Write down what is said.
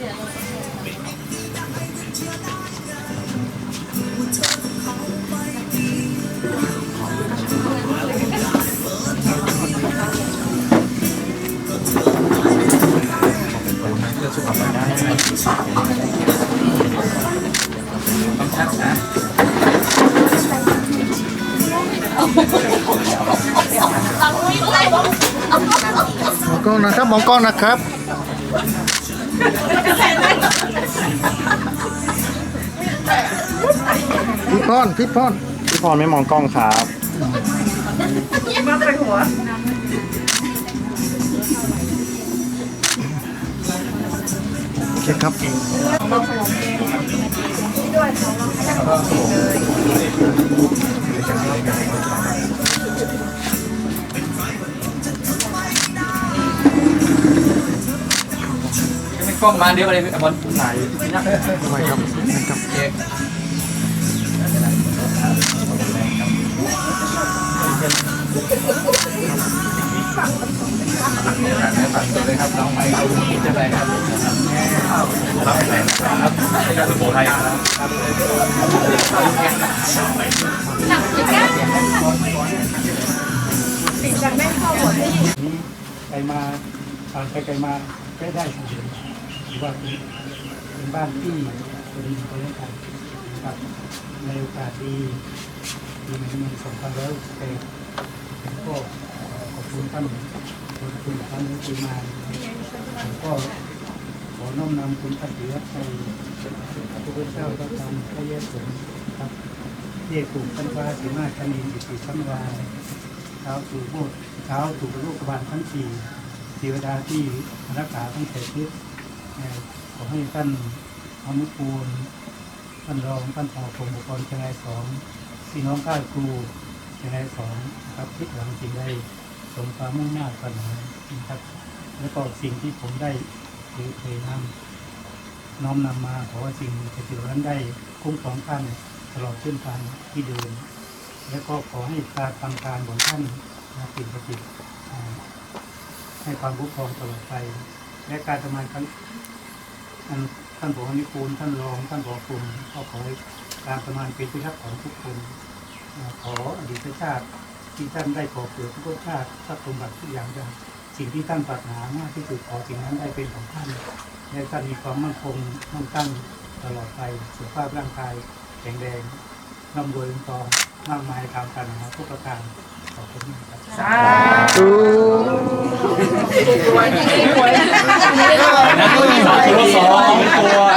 มองกล้องนะครับ มองกล้องนะครับ พี่พรพี่พรพี่พรไม่มองกล้องครับโอเคครับไม่กล้องมาเดี๋ยวอะไรบอลไหนทำไมครับนะครับ ครับน้องใหม่เอะไปครับรับแรงครับการสุโขทัยครับนี้ไปมาผ่านไปไกลมาก็ได้เสมอหรือว่าเป็นบ้านที่เป็นคนเล่นกันนะครับในโอกาสดีปีหนึ่งหนึ่งสองพันร้อยสิบแปดผมก็ขอบ คุณท่านขอบคุณท่านที่มาผมก็ขอน้อมนำคุณพระเดียไปพระพุทธเจ้าพระธรรมพระเยซูครับเยกถูกท่านว่าสีมาคณีสิทธิสัมวาเท้าสู่โบสเท้าสู่โลกบาลทั้งสี่เทวดาที่รักษาทั้งเศษทิศขอให้ท่านอนุปูลท่านรองท่านผอผมบุคคลชนายสองพี่น้องก้าครูชนายสองครับคิดหวังสิ่งใด สมความมุ่งมั่นปรารถนานะครับ แล้วก็สิ่งที่ผมได้หรือเคยนำน้อมนำมาขอว่าสิ่งศักดิ์สิทธิ์เหล่านั้นได้คุ้มครองท่านตลอดเส้นทางที่เดิน และก็ขอให้การทำการของท่านนะสิ่งศักดิ์สิทธิ์ให้ความคุ้มครองตลอดไป และการทำงานครั้งอันท่านผอนิคูลท่านรอง ท่านผอกคุมก็ขอให้การทำงานเป็นที่รักของทุกคน ขออดีตชาติ ที่ท่านได้ขอเกิดทุกชาติทรัพย์สมบัติทุกอย่างอย่างสิ่งที่ท่านปรารถนามากที่สุดขอสิ่งนั้นได้เป็นของท่านและท่านมีความมั่นคงมั่นตั้งตลอดไปสุขภาพร่างกายแข็งแรงร่ำรวยเงินทองมากมายตามกันนะครับทุกประการขอบคุณครับดูนะตัวสองตัว